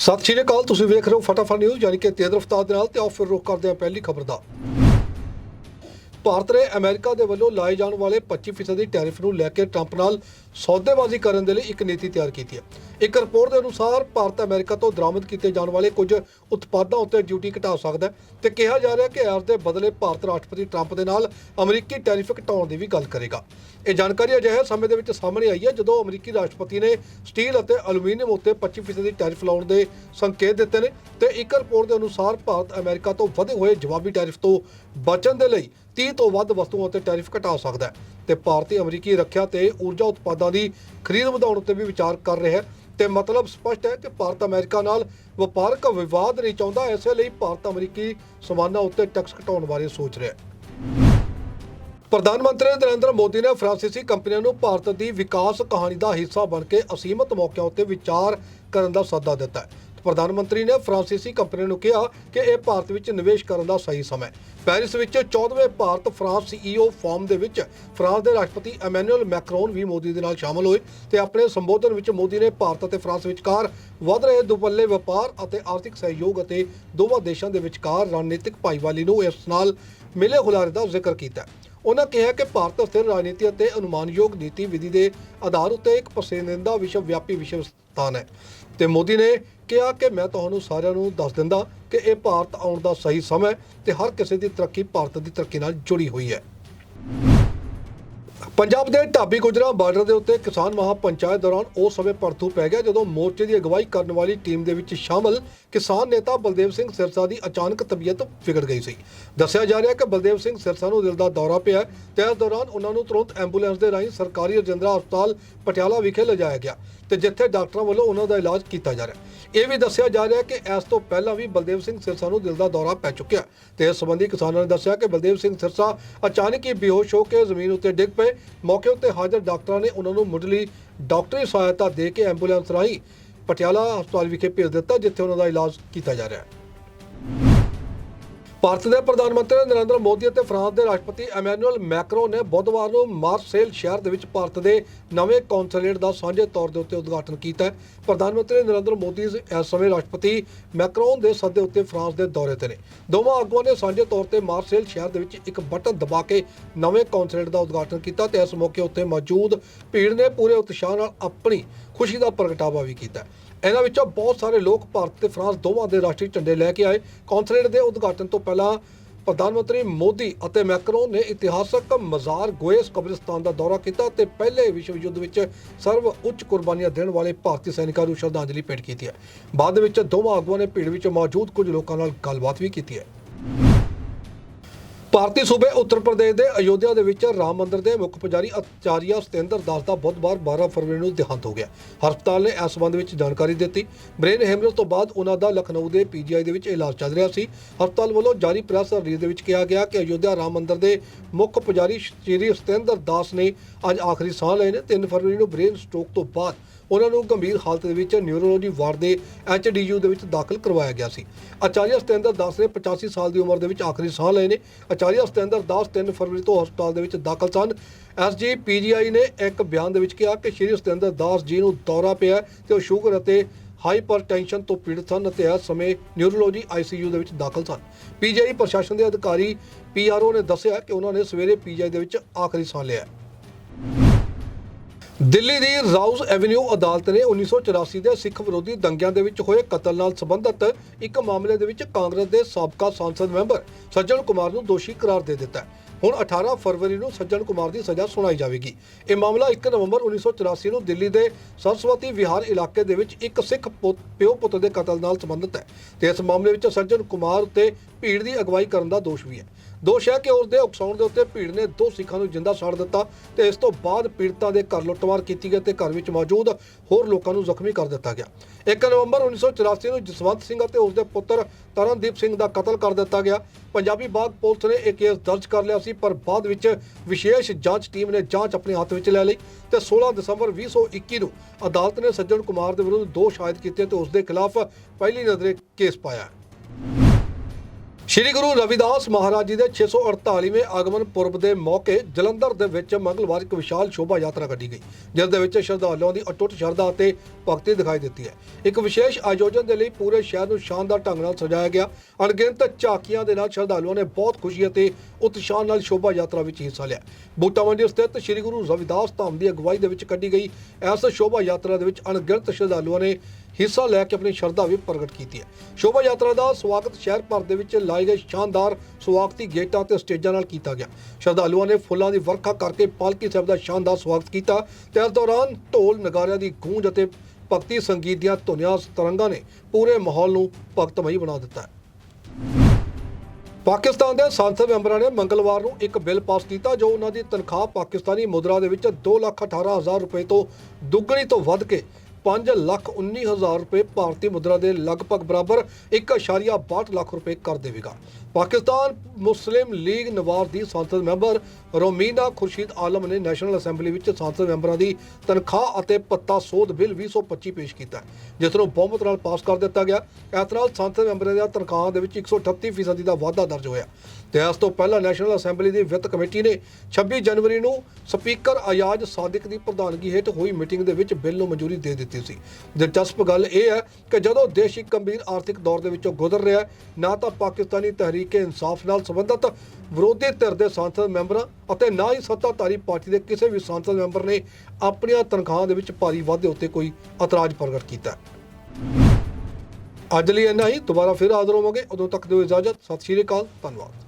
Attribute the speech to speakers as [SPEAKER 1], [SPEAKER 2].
[SPEAKER 1] ਸਤਿ ਸ਼੍ਰੀ ਅਕਾਲ, ਤੁਸੀਂ ਵੇਖ ਰਹੇ ਹੋ ਫਟਾਫਟ ਨਿਊਜ਼, ਯਾਨੀ ਕਿ ਤੇਜ਼ ਰਫ਼ਤਾਰ ਦੇ ਨਾਲ ਤੇ ਆਓ ਫਿਰ ਰੁਕ ਕਰਦੇ ਹਾਂ ਪਹਿਲੀ ਖਬਰ ਦਾ। ਭਾਰਤ ਨੇ ਅਮਰੀਕਾ ਦੇ ਵੱਲੋਂ ਲਾਏ ਜਾਣ ਵਾਲੇ 25% ਦੀ ਟੈਰਿਫ ਨੂੰ ਲੈ ਕੇ ਟਰੰਪ ਨਾਲ ਸੌਦੇਬਾਜ਼ੀ ਕਰਨ ਦੇ ਲਈ ਇੱਕ ਨੀਤੀ ਤਿਆਰ ਕੀਤੀ ਹੈ। ਇੱਕ ਰਿਪੋਰਟ ਦੇ ਅਨੁਸਾਰ, ਭਾਰਤ ਅਮਰੀਕਾ ਤੋਂ ਦਰਾਮਦ ਕੀਤੇ ਜਾਣ ਵਾਲੇ ਕੁਝ ਉਤਪਾਦਾਂ ਉੱਤੇ ਡਿਊਟੀ ਘਟਾ ਸਕਦਾ ਹੈ ਤੇ ਕਿਹਾ ਜਾ ਰਿਹਾ ਕਿ ਇਸ ਦੇ ਬਦਲੇ ਭਾਰਤ ਰਾਸ਼ਟਰਪਤੀ ਟਰੰਪ ਦੇ ਨਾਲ ਅਮਰੀਕੀ ਟੈਰਿਫ ਘਟਾਉਣ ਦੀ ਵੀ ਗੱਲ ਕਰੇਗਾ। ਇਹ ਜਾਣਕਾਰੀ ਅਜਿਹੇ ਸਮੇਂ ਦੇ ਵਿੱਚ ਸਾਹਮਣੇ ਆਈ ਹੈ ਜਦੋਂ ਅਮਰੀਕੀ ਰਾਸ਼ਟਰਪਤੀ ਨੇ ਸਟੀਲ ਅਤੇ ਅਲੂਮੀਨੀਅਮ ਉੱਤੇ 25% ਦੀ ਟੈਰਿਫ ਲਾਉਣ ਦੇ ਸੰਕੇਤ ਦਿੱਤੇ ਨੇ ਤੇ ਇੱਕ ਰਿਪੋਰਟ ਦੇ ਅਨੁਸਾਰ, ਭਾਰਤ ਅਮਰੀਕਾ ਤੋਂ ਵਧੇ ਹੋਏ ਜਵਾਬੀ ਟੈਰਿਫ ਤੋਂ ਬਚਣ ਦੇ ਲਈ 30 ਤੋਂ ਵੱਧ ਵਸਤੂਆਂ ਉੱਤੇ ਟੈਰਿਫ ਘਟਾ ਸਕਦਾ ਹੈ। ਤੇ ਭਾਰਤੀ ਅਮਰੀਕੀ ਰੱਖਿਆ ਤੇ ਊਰਜਾ ਉਤਪਾਦਾਂ ਦੀ ਖਰੀਦ ਵਧਾਉਣ ਉੱਤੇ ਵੀ ਵਿਚਾਰ ਕਰ ਰਿਹਾ ਹੈ। ਤੇ ਮਤਲਬ ਸਪਸ਼ਟ ਹੈ ਕਿ ਭਾਰਤ ਅਮਰੀਕਾ ਨਾਲ ਵਪਾਰਕ ਵਿਵਾਦ ਨਹੀਂ ਚਾਹੁੰਦਾ, ਇਸੇ ਲਈ ਭਾਰਤ ਅਮਰੀਕੀ ਸਮਾਨਾਂ ਉੱਤੇ ਟੈਕਸ ਘਟਾਉਣ ਬਾਰੇ ਸੋਚ ਰਿਹਾ ਹੈ। ਪ੍ਰਧਾਨ ਮੰਤਰੀ ਨਰਿੰਦਰ ਮੋਦੀ ਨੇ ਫਰਾਂਸੀਸੀ ਕੰਪਨੀਆਂ ਨੂੰ ਭਾਰਤ ਦੀ ਵਿਕਾਸ ਕਹਾਣੀ ਦਾ ਹਿੱਸਾ ਬਣ ਕੇ ਅਸੀਮਤ ਮੌਕਿਆਂ ਉੱਤੇ ਵਿਚਾਰ ਕਰਨ ਦਾ ਸੱਦਾ ਦਿੱਤਾ ਹੈ। ਪ੍ਰਧਾਨ ਮੰਤਰੀ ਨੇ ਫਰਾਂਸੀਸੀ ਕੰਪਨੀਆਂ ਨੂੰ ਕਿਹਾ ਕਿ ਇਹ ਭਾਰਤ ਵਿੱਚ ਨਿਵੇਸ਼ ਕਰਨ ਦਾ ਸਹੀ ਸਮਾਂ ਹੈ। ਪੈਰਿਸ ਵਿੱਚ 14ਵੇਂ ਭਾਰਤ ਫਰਾਂਸ ਸੀਈਓ ਫੋਰਮ ਦੇ ਵਿੱਚ ਫਰਾਂਸ ਦੇ ਰਾਸ਼ਟਰਪਤੀ ਐਮੈਨੂਅਲ ਮੈਕਰੋਨ ਵੀ ਮੋਦੀ ਦੇ ਨਾਲ ਸ਼ਾਮਲ ਹੋਏ ਤੇ ਆਪਣੇ ਸੰਬੋਧਨ ਵਿੱਚ ਮੋਦੀ ਨੇ ਭਾਰਤ ਅਤੇ ਫਰਾਂਸ ਵਿਚਕਾਰ ਵੱਧ ਰਹੇ ਦੁਪੱਲੇ ਵਪਾਰ ਅਤੇ ਆਰਥਿਕ ਸਹਿਯੋਗ ਅਤੇ ਦੋਵਾਂ ਦੇਸ਼ਾਂ ਦੇ ਵਿਚਕਾਰ ਰਣਨੀਤਿਕ ਭਾਈਵਾਲੀ ਨੂੰ ਇਸ ਨਾਲ ਮਿਲੇ ਹੁਲਾਰੇ ਦਾ ਜ਼ਿਕਰ ਕੀਤਾ। ਉਹਨਾਂ ਕਿਹਾ ਕਿ ਭਾਰਤ ਸਥਿਰ ਰਾਜਨੀਤੀ ਅਤੇ ਅਨੁਮਾਨਯੋਗ ਨੀਤੀ ਵਿਧੀ ਦੇ ਆਧਾਰ ਉੱਤੇ ਇੱਕ ਪਸੰਦੀਦਾ ਵਿਸ਼ਵ ਵਿਆਪੀ ਵਿਸ਼ਵ ਸਥਾਨ ਹੈ। ਤੇ ਮੋਦੀ ਨੇ ਕਿਹਾ ਕਿ ਮੈਂ ਤੁਹਾਨੂੰ ਸਾਰਿਆਂ ਨੂੰ ਦੱਸ ਦਿੰਦਾ ਕਿ ਇਹ ਭਾਰਤ ਆਉਣ ਦਾ ਸਹੀ ਸਮਾਂ ਹੈ ਤੇ ਹਰ ਕਿਸੇ ਦੀ ਤਰੱਕੀ ਭਾਰਤ ਦੀ ਤਰੱਕੀ ਨਾਲ ਜੁੜੀ ਹੋਈ ਹੈ। ਪੰਜਾਬ ਦੇ ਢਾਬੀ ਗੁਜਰਾ ਬਾਰਡਰ ਦੇ ਉੱਤੇ ਕਿਸਾਨ ਮਹਾ ਪੰਚਾਇਤ ਦੌਰਾਨ ਉਸ ਸਮੇਂ ਪਰਥੂ ਪੈ ਗਿਆ ਜਦੋਂ ਮੋਰਚੇ ਦੀ ਅਗਵਾਈ ਕਰਨ ਵਾਲੀ ਟੀਮ ਦੇ ਵਿੱਚ ਸ਼ਾਮਲ ਕਿਸਾਨ ਨੇਤਾ ਬਲਦੇਵ ਸਿੰਘ ਸਿਰਸਾ ਦੀ ਅਚਾਨਕ ਤਬੀਅਤ ਵਿਗੜ ਗਈ ਸੀ। ਦੱਸਿਆ ਜਾ ਰਿਹਾ ਕਿ ਬਲਦੇਵ ਸਿੰਘ ਸਿਰਸਾ ਨੂੰ ਦਿਲ ਦਾ ਦੌਰਾ ਪਿਆ। ਤੇ ਇਸ ਦੌਰਾਨ ਉਹਨਾਂ ਨੂੰ ਤੁਰੰਤ ਐਂਬੂਲੈਂਸ ਦੇ ਰਾਹੀਂ ਸਰਕਾਰੀ ਰਜਿੰਦਰਾ ਹਸਪਤਾਲ ਪਟਿਆਲਾ ਵਿਖੇ ਲਿਜਾਇਆ ਗਿਆ ਤੇ ਜਿੱਥੇ ਡਾਕਟਰਾਂ ਵੱਲੋਂ ਉਹਨਾਂ ਦਾ ਇਲਾਜ ਕੀਤਾ ਜਾ ਰਿਹਾ। ਇਹ ਵੀ ਦੱਸਿਆ ਜਾ ਰਿਹਾ ਕਿ ਇਸ ਤੋਂ ਪਹਿਲਾਂ ਵੀ ਬਲਦੇਵ ਸਿੰਘ ਸਿਰਸਾ ਨੂੰ ਦਿਲ ਦਾ ਦੌਰਾ ਪੈ ਚੁੱਕਿਆ ਤੇ ਇਸ ਸੰਬੰਧੀ ਕਿਸਾਨਾਂ ਨੇ ਦੱਸਿਆ ਕਿ ਬਲਦੇਵ ਸਿੰਘ ਸਿਰਸਾ ਅਚਾਨਕ ਹੀ ਬੇਹੋਸ਼ ਹੋ ਕੇ ਜ਼ਮੀਨ ਉੱਤੇ ਡਿੱਗ ਪਏ ਮੌਕੇ ਉੱਤੇ ਹਾਜ਼ਰ ਡਾਕਟਰਾਂ ਨੇ ਉਹਨਾਂ ਨੂੰ ਮੁੱਢਲੀ ਡਾਕਟਰੀ ਸਹਾਇਤਾ ਦੇ ਕੇ ਐਂਬੂਲੈਂਸ ਰਾਹੀਂ ਪਟਿਆਲਾ ਹਸਪਤਾਲ ਵਿਖੇ ਭੇਜ ਦਿੱਤਾ, ਜਿੱਥੇ ਉਹਨਾਂ ਦਾ ਇਲਾਜ ਕੀਤਾ ਜਾ ਰਿਹਾ ਹੈ। ਭਾਰਤ ਦੇ ਪ੍ਰਧਾਨ ਮੰਤਰੀ ਨਰਿੰਦਰ ਮੋਦੀ ਅਤੇ ਫਰਾਂਸ ਦੇ ਰਾਸ਼ਟਰਪਤੀ ਐਮੈਨੂਅਲ ਮੈਕਰੋਨ ਨੇ ਬੁੱਧਵਾਰ ਨੂੰ ਮਾਰਸੇਲ ਸ਼ਹਿਰ ਦੇ ਵਿੱਚ ਭਾਰਤ ਦੇ ਨਵੇਂ ਕੌਂਸੂਲੇਟ ਦਾ ਸਾਂਝੇ ਤੌਰ ਦੇ ਉੱਤੇ ਉਦਘਾਟਨ ਕੀਤਾ ਪ੍ਰਧਾਨ ਮੰਤਰੀ ਨਰਿੰਦਰ ਮੋਦੀ ਇਸ ਸਮੇਂ ਰਾਸ਼ਟਰਪਤੀ ਮੈਕਰੋਨ ਦੇ ਸੱਦੇ ਉੱਤੇ ਫਰਾਂਸ ਦੇ ਦੌਰੇ ਤੇ ਨੇ। ਦੋਵਾਂ ਆਗੂਆਂ ਨੇ ਸਾਂਝੇ ਤੌਰ ਤੇ ਮਾਰਸੇਲ ਸ਼ਹਿਰ ਦੇ ਵਿੱਚ ਇੱਕ ਬਟਨ ਦਬਾ ਕੇ ਨਵੇਂ ਕੌਂਸੂਲੇਟ ਦਾ ਉਦਘਾਟਨ ਕੀਤਾ ਤੇ ਇਸ ਮੌਕੇ ਉੱਤੇ ਮੌਜੂਦ ਭੀੜ ਨੇ ਪੂਰੇ ਉਤਸ਼ਾਹ ਨਾਲ ਆਪਣੀ ਖੁਸ਼ੀ ਦਾ ਪ੍ਰਗਟਾਵਾ ਵੀ ਕੀਤਾ। ਇਹਨਾਂ ਵਿੱਚੋਂ ਬਹੁਤ ਸਾਰੇ ਲੋਕ ਭਾਰਤ ਤੇ ਫਰਾਂਸ ਦੋਵਾਂ ਦੇ ਰਾਸ਼ਟਰੀ ਝੰਡੇ ਲੈ ਕੇ ਆਏ। ਕੌਂਸਲੇਟ ਦੇ ਉਦਘਾਟਨ ਤੋਂ ਪਹਿਲਾਂ ਪ੍ਰਧਾਨ ਮੰਤਰੀ ਮੋਦੀ ਅਤੇ ਮੈਕਰੋਨ ਨੇ ਇਤਿਹਾਸਕ ਮਜ਼ਾਰ ਗੋਇਸ ਕਬਰਿਸਤਾਨ ਦਾ ਦੌਰਾ ਕੀਤਾ ਤੇ ਪਹਿਲੇ ਵਿਸ਼ਵ ਯੁੱਧ ਵਿੱਚ ਸਰਵ ਉੱਚ ਕੁਰਬਾਨੀਆਂ ਦੇਣ ਵਾਲੇ ਭਾਰਤੀ ਸੈਨਿਕਾਂ ਨੂੰ ਸ਼ਰਧਾਂਜਲੀ ਭੇਟ ਕੀਤੀ ਹੈ। ਬਾਅਦ ਵਿੱਚ ਦੋਵਾਂ ਆਗੂਆਂ ਨੇ ਭੀੜ ਵਿੱਚ ਮੌਜੂਦ ਕੁਝ ਲੋਕਾਂ ਨਾਲ ਗੱਲਬਾਤ ਵੀ ਕੀਤੀ ਹੈ। ਭਾਰਤੀ ਸੂਬੇ ਉੱਤਰ ਪ੍ਰਦੇਸ਼ ਦੇ ਅਯੋਧਿਆ ਦੇ ਵਿੱਚ ਰਾਮ ਮੰਦਿਰ ਦੇ ਮੁੱਖ ਪੁਜਾਰੀ ਆਚਾਰੀਆ ਸਤਿੰਦਰ ਦਾਸ ਦਾ ਬੁੱਧਵਾਰ 12 ਫਰਵਰੀ ਨੂੰ ਦੇਹਾਂਤ ਹੋ ਗਿਆ। ਹਸਪਤਾਲ ਨੇ ਇਸ ਸੰਬੰਧ ਵਿੱਚ ਜਾਣਕਾਰੀ ਦਿੱਤੀ। ਬ੍ਰੇਨ ਹੈਮਰੇਜ ਤੋਂ ਬਾਅਦ ਉਹਨਾਂ ਦਾ ਲਖਨਊ ਦੇ ਪੀਜੀਆਈ ਦੇ ਵਿੱਚ ਇਲਾਜ ਚੱਲ ਰਿਹਾ ਸੀ। ਹਸਪਤਾਲ ਵੱਲੋਂ ਜਾਰੀ ਪ੍ਰੈਸ ਰਿਲੀਜ਼ ਦੇ ਵਿੱਚ ਕਿਹਾ ਗਿਆ ਕਿ ਅਯੋਧਿਆ ਰਾਮ ਮੰਦਿਰ ਦੇ ਮੁੱਖ ਪੁਜਾਰੀ ਸ਼੍ਰੀ ਸਤਿੰਦਰ ਦਾਸ ਨੇ ਅੱਜ ਆਖਰੀ ਸਾਹ ਲਏ ਨੇ। 3 ਫਰਵਰੀ ਨੂੰ ਬ੍ਰੇਨ ਸਟ੍ਰੋਕ ਤੋਂ ਬਾਅਦ ਉਹਨਾਂ ਨੂੰ ਗੰਭੀਰ ਹਾਲਤ ਦੇ ਵਿੱਚ ਨਿਊਰੋਲੋਜੀ ਵਾਰਡ ਦੇ ਐਚਡੀਯੂ ਦੇ ਵਿੱਚ ਦਾਖਲ ਕਰਵਾਇਆ ਗਿਆ ਸੀ। ਆਚਾਰੀਆ ਸਤਿੰਦਰ ਦਾਸ ਨੇ 85 ਸਾਲ ਦੀ ਉਮਰ ਦੇ ਵਿੱਚ ਆਖਰੀ ਸਾਹ ਲਏ ਨੇ। ਆਚਾਰੀਆ ਸਤਿੰਦਰ ਦਾਸ 3 ਫਰਵਰੀ ਤੋਂ ਹਸਪਤਾਲ ਦੇ ਵਿੱਚ ਦਾਖਲ ਸਨ। ਐਸਜੀ ਪੀਜੀਆਈ ਨੇ ਇੱਕ ਬਿਆਨ ਦੇ ਵਿੱਚ ਕਿਹਾ ਕਿ ਸ਼੍ਰੀ ਸਤਿੰਦਰ ਦਾਸ ਜੀ ਨੂੰ ਦੌਰਾ ਪਿਆ ਤੇ ਉਹ ਸ਼ੂਗਰ ਅਤੇ ਹਾਈਪਰਟੈਂਸ਼ਨ ਤੋਂ ਪੀੜਤ ਸਨ ਅਤੇ ਇਸ ਸਮੇਂ ਨਿਊਰੋਲੋਜੀ ਆਈਸੀਯੂ ਦੇ ਵਿੱਚ ਦਾਖਲ ਸਨ। ਪੀਜੀਆਈ ਪ੍ਰਸ਼ਾਸਨ ਦੇ ਅਧਿਕਾਰੀ ਪੀਆਰਓ ਨੇ ਦੱਸਿਆ ਕਿ ਉਹਨਾਂ ਨੇ ਸਵੇਰੇ ਪੀਜੀਆਈ ਦੇ ਵਿੱਚ ਆਖਰੀ ਸਾਹ ਲਿਆ ਦਿੱਲੀ ਦੀ ਰਾਉਜ਼ ਐਵੇਨਿਊ ਅਦਾਲਤ ਨੇ 1984 ਦੇ ਸਿੱਖ ਵਿਰੋਧੀ ਦੰਗਿਆਂ ਦੇ ਵਿੱਚ ਹੋਏ ਕਤਲ ਨਾਲ ਸੰਬੰਧਿਤ ਇੱਕ ਮਾਮਲੇ ਦੇ ਵਿੱਚ ਕਾਂਗਰਸ ਦੇ ਸਾਬਕਾ ਸੰਸਦ ਮੈਂਬਰ ਸੱਜਣ ਕੁਮਾਰ ਨੂੰ ਦੋਸ਼ੀ ਕਰਾਰ ਦੇ ਦਿੱਤਾ ਹੁਣ 18 ਫਰਵਰੀ ਨੂੰ ਸੱਜਣ ਕੁਮਾਰ ਦੀ ਸਜ਼ਾ ਸੁਣਾਈ ਜਾਵੇਗੀ। ਇਹ ਮਾਮਲਾ 1 ਨਵੰਬਰ 1984 ਨੂੰ ਦਿੱਲੀ ਦੇ ਸਰਸਵਤੀ ਵਿਹਾਰ ਇਲਾਕੇ ਦੇ ਵਿੱਚ ਇੱਕ ਸਿੱਖ ਪੁੱਤ- ਪਿਓ ਪੁੱਤ ਦੇ ਕਤਲ ਨਾਲ ਸੰਬੰਧਿਤ ਹੈ। ਤੇ ਇਸ ਮਾਮਲੇ ਵਿੱਚ ਸੱਜਣ ਕੁਮਾਰ ਉੱਤੇ ਭੀੜ ਦੀ ਅਗਵਾਈ ਕਰਨ ਦਾ ਦੋਸ਼ ਵੀ ਹੈ। ਦੋਸ਼ ਹੈ ਕਿ ਉਸ ਦੇ ਉਕਸਾਉਣ ਦੇ ਉੱਤੇ ਭੀੜ ਨੇ ਦੋ ਸਿੱਖਾਂ ਨੂੰ ਜਿੰਦਾ ਸਾੜ ਦਿੱਤਾ ਤੇ ਇਸ ਤੋਂ ਬਾਅਦ ਪੀੜਤਾਂ ਦੇ ਘਰ ਲੁੱਟਮਾਰ ਕੀਤੀ ਗਈ ਤੇ ਘਰ ਵਿੱਚ ਮੌਜੂਦ ਹੋਰ ਲੋਕਾਂ ਨੂੰ ਜ਼ਖਮੀ ਕਰ ਦਿੱਤਾ ਗਿਆ। 1 ਨਵੰਬਰ 1984 ਨੂੰ ਜਸਵੰਤ ਸਿੰਘ ਅਤੇ ਉਸ ਦੇ ਪੁੱਤਰ ਤਰਨਦੀਪ ਸਿੰਘ ਦਾ ਕਤਲ ਕਰ ਦਿੱਤਾ ਗਿਆ। ਪੰਜਾਬੀ ਬਾਗ ਪੁਲਿਸ ਨੇ ਇਹ ਕੇਸ ਦਰਜ ਕਰ ਲਿਆ ਸੀ, ਪਰ ਬਾਅਦ ਵਿੱਚ ਵਿਸ਼ੇਸ਼ ਜਾਂਚ ਟੀਮ ਨੇ ਜਾਂਚ ਆਪਣੇ ਹੱਥ ਵਿੱਚ ਲੈ ਲਈ ਤੇ 16 ਦਸੰਬਰ 2021 ਨੂੰ ਅਦਾਲਤ ਨੇ ਸੱਜਣ ਕੁਮਾਰ ਦੇ ਵਿਰੁੱਧ ਦੋਸ਼ ਆਇਦ ਕੀਤੇ ਤੇ ਉਸ ਦੇ ਖਿਲਾਫ ਪਹਿਲੀ ਨਜ਼ਰੇ ਕੇਸ ਪਾਇਆ। ਸ਼੍ਰੀ ਗੁਰੂ ਰਵਿਦਾਸ ਮਹਾਰਾਜ ਜੀ ਦੇ 648ਵੇਂ ਆਗਮਨ ਪੁਰਬ ਦੇ ਮੌਕੇ ਜਲੰਧਰ ਦੇ ਵਿੱਚ ਮੰਗਲਵਾਰ ਇੱਕ ਵਿਸ਼ਾਲ ਸ਼ੋਭਾ ਯਾਤਰਾ ਕੱਢੀ ਗਈ, ਜਿਸ ਦੇ ਵਿੱਚ ਸ਼ਰਧਾਲੂਆਂ ਦੀ ਅਟੁੱਟ ਸ਼ਰਧਾ ਅਤੇ ਭਗਤੀ ਦਿਖਾਈ ਦਿੱਤੀ ਹੈ। ਇੱਕ ਵਿਸ਼ੇਸ਼ ਆਯੋਜਨ ਦੇ ਲਈ ਪੂਰੇ ਸ਼ਹਿਰ ਨੂੰ ਸ਼ਾਨਦਾਰ ਢੰਗ ਨਾਲ ਸਜਾਇਆ ਗਿਆ। ਅਣਗਿਣਤ ਝਾਕੀਆਂ ਦੇ ਨਾਲ ਸ਼ਰਧਾਲੂਆਂ ਨੇ ਬਹੁਤ ਖੁਸ਼ੀ ਅਤੇ ਉਤਸ਼ਾਹ ਨਾਲ ਸ਼ੋਭਾ ਯਾਤਰਾ ਵਿੱਚ ਹਿੱਸਾ ਲਿਆ। ਬੂਟਾ ਮੰਡੀ ਸਥਿਤ ਸ਼੍ਰੀ ਗੁਰੂ ਰਵਿਦਾਸ ਧਾਮ ਦੀ ਅਗਵਾਈ ਦੇ ਵਿੱਚ ਕੱਢੀ ਗਈ। ਇਸ ਸ਼ੋਭਾ ਯਾਤਰਾ ਦੇ ਵਿੱਚ ਅਣਗਿਣਤ ਸ਼ਰਧਾਲੂਆਂ ਨੇ ਹਿੱਸਾ ਲੈ ਕੇ ਆਪਣੀ ਸ਼ਰਧਾ ਵੀ ਪ੍ਰਗਟ ਕੀਤੀ ਹੈ। ਸ਼ੋਭਾ ਯਾਤਰਾ ਦਾ ਸਵਾਗਤ ਸ਼ਹਿਰ ਭਰ ਦੇ ਵਿੱਚ ਲਾਏ ਗਏ ਸ਼ਾਨਦਾਰ ਸਵਾਗਤੀ ਗੇਟਾਂ ਤੇ ਸਟੇਜਾਂ ਨਾਲ ਕੀਤਾ ਗਿਆ। ਸ਼ਰਧਾਲੂਆਂ ਨੇ ਫੁੱਲਾਂ ਦੀ ਵਰਖਾ ਕਰਕੇ ਪਾਲਕੀ ਸਾਹਿਬ ਦਾ ਸ਼ਾਨਦਾਰ ਸਵਾਗਤ ਕੀਤਾ। ਤੇ ਇਸ ਦੌਰਾਨ ਢੋਲ ਨਗਾਰਿਆਂ ਦੀ ਗੂੰਜ ਅਤੇ ਭਗਤੀ ਸੰਗੀਤ ਦੀਆਂ ਧੁਨੀਆਂ ਤਰੰਗਾਂ ਨੇ ਪੂਰੇ ਮਾਹੌਲ ਨੂੰ ਭਗਤਮਈ ਬਣਾ ਦਿੱਤਾ ਹੈ। ਪਾਕਿਸਤਾਨ ਦੇ ਸੰਸਦ ਮੈਂਬਰਾਂ ਨੇ ਮੰਗਲਵਾਰ ਨੂੰ ਇੱਕ ਬਿੱਲ ਪਾਸ ਕੀਤਾ ਜੋ ਉਹਨਾਂ ਦੀ ਤਨਖਾਹ ਪਾਕਿਸਤਾਨੀ ਮੁਦਰਾ ਦੇ ਵਿੱਚ 2,18,000 ਰੁਪਏ ਤੋਂ ਦੁੱਗਣੀ ਤੋਂ ਵੱਧ ਕੇ 5,19,000 ਰੁਪਏ ਭਾਰਤੀ ਮੁਦਰਾ ਦੇ ਲਗਭਗ ਬਰਾਬਰ 1.62 ਲੱਖ ਰੁਪਏ ਕਰ ਦੇਵੇਗਾ। ਪਾਕਿਸਤਾਨ ਮੁਸਲਿਮ ਲੀਗ ਨਵਾਰ ਦੀ ਸੰਸਦ ਮੈਂਬਰ ਰੋਮੀਨਾ ਖੁਰਸ਼ੀਦ ਆਲਮ ਨੇ ਨੈਸ਼ਨਲ ਅਸੈਂਬਲੀ ਵਿੱਚ ਸੰਸਦ ਮੈਂਬਰਾਂ ਦੀ ਤਨਖਾਹ ਅਤੇ ਪੱਤਾ ਸੋਧ ਬਿੱਲ 2025 ਪੇਸ਼ ਕੀਤਾ ਜਿਸ ਨੂੰ ਬਹੁਮਤ ਨਾਲ ਪਾਸ ਕਰ ਦਿੱਤਾ ਗਿਆ। ਇਸ ਨਾਲ ਸੰਸਦ ਮੈਂਬਰਾਂ ਦੀਆਂ ਤਨਖਾਹਾਂ ਦੇ ਵਿੱਚ 138 ਫੀਸਦੀ ਦਾ ਵਾਧਾ ਦਰਜ ਹੋਇਆ। ਤੇ ਇਸ ਤੋਂ ਪਹਿਲਾਂ ਨੈਸ਼ਨਲ ਅਸੈਂਬਲੀ ਦੀ ਵਿੱਤ ਕਮੇਟੀ ਨੇ 26 ਜਨਵਰੀ ਨੂੰ ਸਪੀਕਰ ਅਯਾਜ ਸਾਦਿਕ ਦੀ ਪ੍ਰਧਾਨਗੀ ਹੇਠ ਹੋਈ ਮੀਟਿੰਗ ਦੇ ਵਿੱਚ ਬਿੱਲ ਨੂੰ ਮਨਜ਼ੂਰੀ ਦੇ ਦਿੱਤੀ ਸੀ। ਦਿਲਚਸਪ ਗੱਲ ਇਹ ਹੈ ਕਿ ਜਦੋਂ ਦੇਸ਼ ਇੱਕ ਗੰਭੀਰ ਆਰਥਿਕ ਦੌਰ ਦੇ ਵਿੱਚੋਂ ਗੁਜ਼ਰ ਰਿਹਾ ਨਾ ਤਾਂ ਪਾਕਿਸਤਾਨੀ ਤਹਿਰੀਕ ਇਨਸਾਫ ਨਾਲ ਸੰਬੰਧਿਤ ਵਿਰੋਧੀ ਧਿਰ ਦੇ ਸੰਸਦ ਮੈਂਬਰਾਂ ਅਤੇ ਨਾ ਹੀ ਸੱਤਾਧਾਰੀ ਪਾਰਟੀ ਦੇ ਕਿਸੇ ਵੀ ਸੰਸਦ ਮੈਂਬਰ ਨੇ ਆਪਣੀਆਂ ਤਨਖਾਹਾਂ ਦੇ ਵਿੱਚ ਭਾਰੀ ਵਾਧੇ ਉੱਤੇ ਕੋਈ ਇਤਰਾਜ਼ ਪ੍ਰਗਟ ਕੀਤਾ। ਅੱਜ ਲਈ ਇੰਨਾ ਹੀ। ਦੁਬਾਰਾ ਫਿਰ ਹਾਜ਼ਰ ਹੋਵਾਂਗੇ। ਉਦੋਂ ਤੱਕ ਦਿਓ ਇਜਾਜ਼ਤ। ਸਤਿ ਸ਼੍ਰੀ ਅਕਾਲ। ਧੰਨਵਾਦ।